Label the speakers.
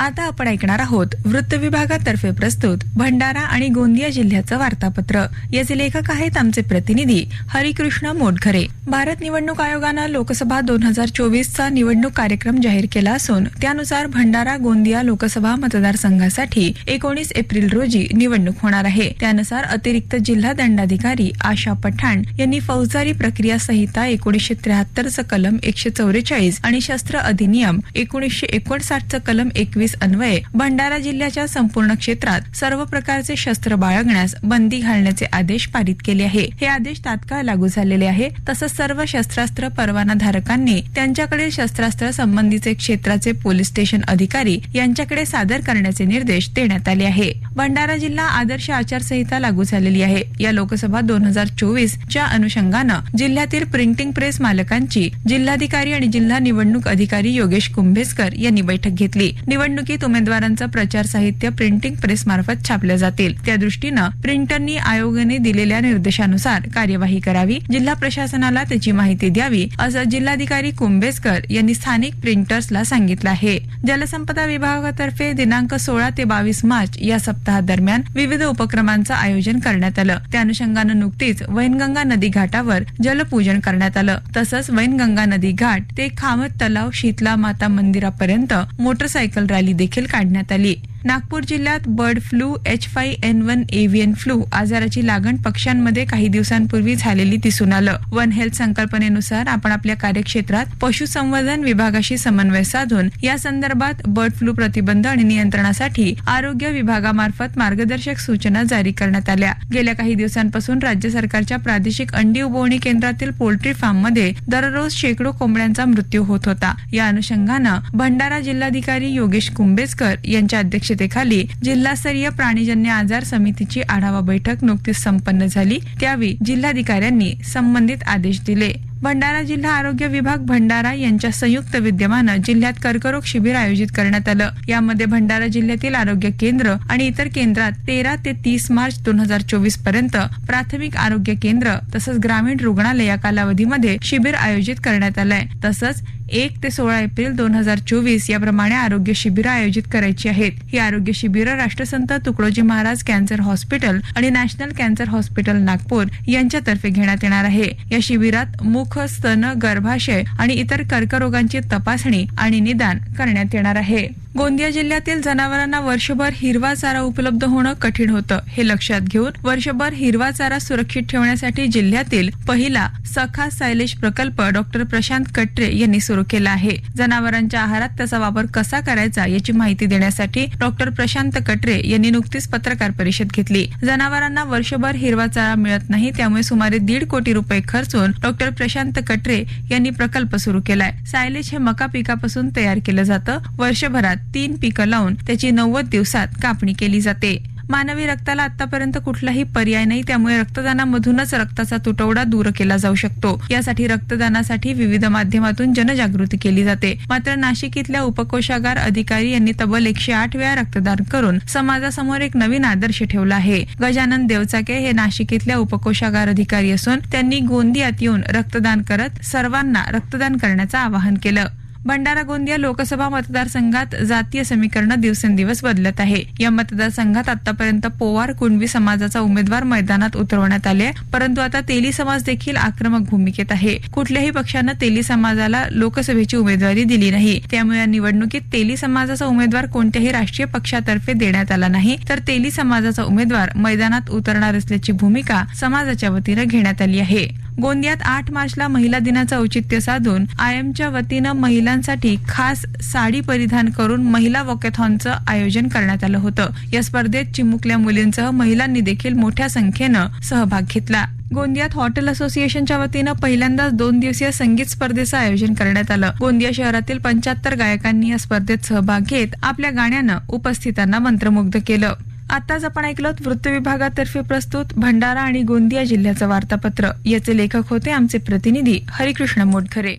Speaker 1: आता आपण ऐकणार आहोत वृत्त विभागातर्फे प्रस्तुत भंडारा आणि गोंदिया जिल्ह्याचं वार्तापत्र. याचे लेखक आहेत आमचे प्रतिनिधी हरिकृष्ण मोटघरे. भारत निवडणूक आयोगानं लोकसभा दोन हजार चोवीसचा निवडणूक कार्यक्रम जाहीर केला असून त्यानुसार भंडारा गोंदिया लोकसभा मतदारसंघासाठी एकोणीस एप्रिल रोजी निवडणूक होणार आहे. त्यानुसार अतिरिक्त जिल्हा दंडाधिकारी आशा पठाण यांनी फौजदारी प्रक्रिया संहिता एकोणीसशे त्र्याहत्तरचं कलम एकशे चौवेचाळीस आणि शस्त्र अधिनियम एकोणीसशे एकोणसाठचं कलम एकवीस अन्वये भंडारा जिल्ह्याच्या संपूर्ण क्षेत्रात सर्व प्रकारचे शस्त्र बाळगण्यास बंदी घालण्याचे आदेश पारित केले आहे. हे आदेश तात्काळ लागू झालेले आहे. तसंच सर्व शस्त्रास्त्र परवाना धारकांनी त्यांच्याकडील शस्त्रास्त्र संबंधीचे क्षेत्राचे पोलीस स्टेशन अधिकारी यांच्याकडे सादर करण्याचे निर्देश देण्यात आले आहे. भंडारा जिल्हा आदर्श आचारसंहिता लागू झालेली आहे. या लोकसभा दोन हजार चोवीस च्या अनुषंगानं जिल्ह्यातील प्रिंटिंग प्रेस मालकांची जिल्हाधिकारी आणि जिल्हा निवडणूक अधिकारी योगेश कुंभेजकर यांनी बैठक घेतली. निवडणूक निवडणुकीत उमेदवारांचं प्रचार साहित्य प्रिंटिंग प्रेसमार्फत छापलं जातील. त्यादृष्टीनं प्रिंटरनी आयोगाने दिलेल्या निर्देशानुसार कार्यवाही करावी जिल्हा प्रशासनाला त्याची माहिती द्यावी असं जिल्हाधिकारी कुंभेजकर यांनी स्थानिक प्रिंटर्सला सांगितलं आहे. जलसंपदा विभागातर्फे दिनांक सोळा ते बावीस मार्च या सप्ताहादरम्यान विविध उपक्रमांचं आयोजन करण्यात आलं. त्या अनुषंगानं नुकतीच वैनगंगा नदी घाटावर जलपूजन करण्यात आलं. तसंच वैनगंगा नदी घाट ते खामत तलाव शीतला माता मंदिरापर्यंत मोटरसायकल रॅली देखील काढण्यात आली. नागपूर जिल्ह्यात bird flu H five N one avian flu आजाराची लागण पक्ष्यांमध्ये काही दिवसांपूर्वी झालेली दिसून आलं. वन हेल्थ संकल्पनेनुसार आपण आपल्या कार्यक्षेत्रात पशुसंवर्धन विभागाशी समन्वय साधून या संदर्भात बर्ड फ्लू प्रतिबंध आणि नियंत्रणासाठी आरोग्य विभागामार्फत मार्गदर्शक सूचना जारी करण्यात आल्या. गेल्या काही दिवसांपासून राज्य सरकारच्या प्रादेशिक अंडी उबवणी केंद्रातील पोल्ट्री फार्ममध्ये दररोज शेकडो कोंबड्यांचा मृत्यू होत होता. या अनुषंगानं भंडारा जिल्हाधिकारी योगेश कुंभेजकर यांच्या अध्यक्षतेखाली जिल्हास्तरीय प्राणीजन्य आजार समितीची आढावा बैठक नुकतीच संपन्न झाली. त्यावेळी जिल्हाधिकाऱ्यांनी संबंधित आदेश दिले. भंडारा जिल्हा आरोग्य विभाग भंडारा यांच्या संयुक्त विद्यमानं जिल्ह्यात कर्करोग शिबिर आयोजित करण्यात आलं. यामध्ये भंडारा जिल्ह्यातील आरोग्य केंद्र आणि इतर केंद्रात तेरा ते तीस मार्च दोन हजार चोवीसपर्यंत प्राथमिक आरोग्य केंद्र तसंच ग्रामीण रुग्णालय या कालावधीमध्ये शिबिर आयोजित करण्यात आलंय. तसंच एक ते सोळा एप्रिल दोन हजार चोवीस याप्रमाणे आरोग्य शिबिरं आयोजित करायची आहेत. ही आरोग्य शिबिरं राष्ट्रसंत तुकडोजी महाराज कॅन्सर हॉस्पिटल आणि नॅशनल कॅन्सर हॉस्पिटल नागपूर यांच्यातर्फे घेण्यात येणार आहे. या शिबिरात मुख स्तन गर्भाशय आणि इतर कर्करोगांची तपासणी आणि निदान करण्यात येणार आहे. गोंदिया जिल्ह्यातील जनावरांना वर्षभर हिरवा चारा उपलब्ध होणं कठीण होतं. हे लक्षात घेऊन वर्षभर हिरवा चारा सुरक्षित ठेवण्यासाठी जिल्ह्यातील पहिला सखा सायलेज प्रकल्प डॉक्टर प्रशांत कटरे यांनी सुरू केला आहे. जनावरांच्या आहारात त्याचा वापर कसा करायचा याची माहिती देण्यासाठी डॉक्टर प्रशांत कटरे यांनी नुकतीच पत्रकार परिषद घेतली. जनावरांना वर्षभर हिरवा चारा मिळत नाही त्यामुळे सुमारे दीड कोटी रुपये खर्चून डॉक्टर प्रशांत कटरे यांनी प्रकल्प सुरू केलाय. सायलेज हे मका पिकापासून तयार केलं जातं. वर्षभरात तीन पिकं लावून त्याची नव्वद दिवसात कापणी केली जाते. मानवी रक्ताला आतापर्यंत कुठलाही पर्याय नाही त्यामुळे रक्तदानामधूनच रक्ताचा तुटवडा दूर केला जाऊ शकतो. यासाठी रक्तदानासाठी विविध माध्यमातून जनजागृती केली जाते. मात्र नाशिक इथल्या उपकोषागार अधिकारी यांनी तब्बल एकशे आठ वेळा रक्तदान करून समाजासमोर एक नवीन आदर्श ठेवला आहे. गजानन देवचाके हे नाशिक इथल्या उपकोषागार अधिकारी असून त्यांनी गोंदियात येऊन रक्तदान करत सर्वांना रक्तदान करण्याचं आवाहन केलं. भंडारा गोंदिया लोकसभा मतदारसंघात जातीय समीकरण दिवसेंदिवस बदलत आहे. या मतदारसंघात आतापर्यंत पोवार कुणबी समाजाचा उमेदवार मैदानात उतरवण्यात आले परंतु आता तेली समाज देखील आक्रमक भूमिकेत आहे. कुठल्याही पक्षानं तेली समाजाला लोकसभेची उमेदवारी दिली नाही. त्यामुळे या निवडणुकीत तेली समाजाचा उमेदवार कोणत्याही राष्ट्रीय पक्षातर्फे देण्यात आला नाही. तर तेली समाजाचा उमेदवार मैदानात उतरणार असल्याची भूमिका समाजाच्या वतीनं घेण्यात आली आहे. गोंदियात आठ मार्चला महिला दिनाचं औचित्य साधून आयएमच्या वतीनं महिलांसाठी खास साडी परिधान करून महिला वॉकेथॉनचं आयोजन करण्यात आलं होतं. या स्पर्धेत चिमुकल्या मुलींसह महिलांनी देखील मोठ्या संख्येनं सहभाग घेतला. गोंदियात हॉटेल असोसिएशनच्या वतीनं पहिल्यांदाच दोन दिवसीय संगीत स्पर्धेचं आयोजन करण्यात आलं. गोंदिया शहरातील पंच्याहत्तर गायकांनी या स्पर्धेत सहभाग घेत आपल्या गाण्यानं उपस्थितांना मंत्रमुग्ध केलं. आताच आपण ऐकलं वृत्त विभागातर्फे प्रस्तुत भंडारा आणि गोंदिया जिल्ह्याचं वार्तापत्र. याचे लेखक होते आमचे प्रतिनिधी हरिकृष्ण मोटखरे.